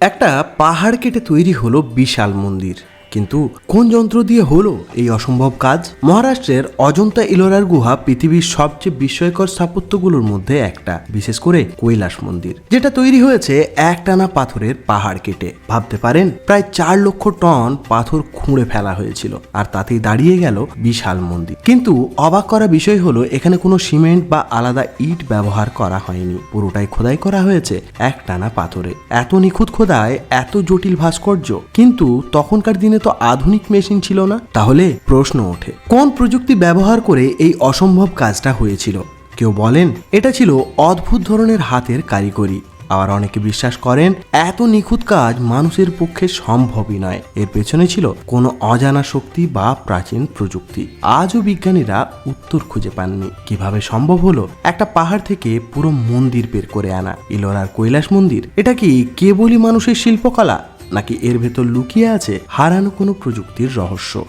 একটা পাহাড় কেটে তৈরি হলো বিশাল মন্দির। কিন্তু কোন যন্ত্র দিয়ে হলো এই অসম্ভব কাজ? মহারাষ্ট্রের অজন্তা ইলোরার গুহা পৃথিবীর সবচেয়ে বিস্ময়কর স্থাপত্যগুলোর মধ্যে একটা, বিশেষ করে কৈলাস মন্দির, যেটা তৈরি হয়েছে একটানা পাথরের পাহাড় কেটে। ভাবতে পারেন, প্রায় চার লক্ষ টন পাথর খুঁড়ে ফেলা হয়েছিল, আর তাতেই দাঁড়িয়ে গেল বিশাল মন্দির। কিন্তু অবাক করা বিষয় হলো, এখানে কোনো সিমেন্ট বা আলাদা ইট ব্যবহার করা হয়নি। পুরোটাই খোদাই করা হয়েছে একটানা পাথরে। এত নিখুঁত খোদায়, এত জটিল ভাস্কর্য। কিন্তু তখনকার দিনে তো আধুনিক মেশিন ছিল না? তাহলে প্রশ্ন ওঠে, কোন প্রযুক্তি ব্যবহার করে এই অসম্ভব কাজটা হয়েছিল? কেউ বলেন, এটা ছিল অদ্ভুত ধরনের হাতের কারিগরি। আবার অনেকে বিশ্বাস করেন, এত নিখুঁত কাজ মানুষের পক্ষে সম্ভবই নয়। এর পেছনে ছিল কোনো অজানা শক্তি বা প্রাচীন প্রযুক্তি। আজও বিজ্ঞানীরা উত্তর খুঁজে পাননি। কীভাবে সম্ভব হলো? একটা পাহাড় থেকে পুরো মন্দির বের করে আনা। ইলোরার কৈলাস মন্দির, এটা কি কেবলই মানুষের শিল্পকলা? নাকি এর ভেতর লুকিয়ে আছে হারানো কোনো প্রযুক্তির রহস্য?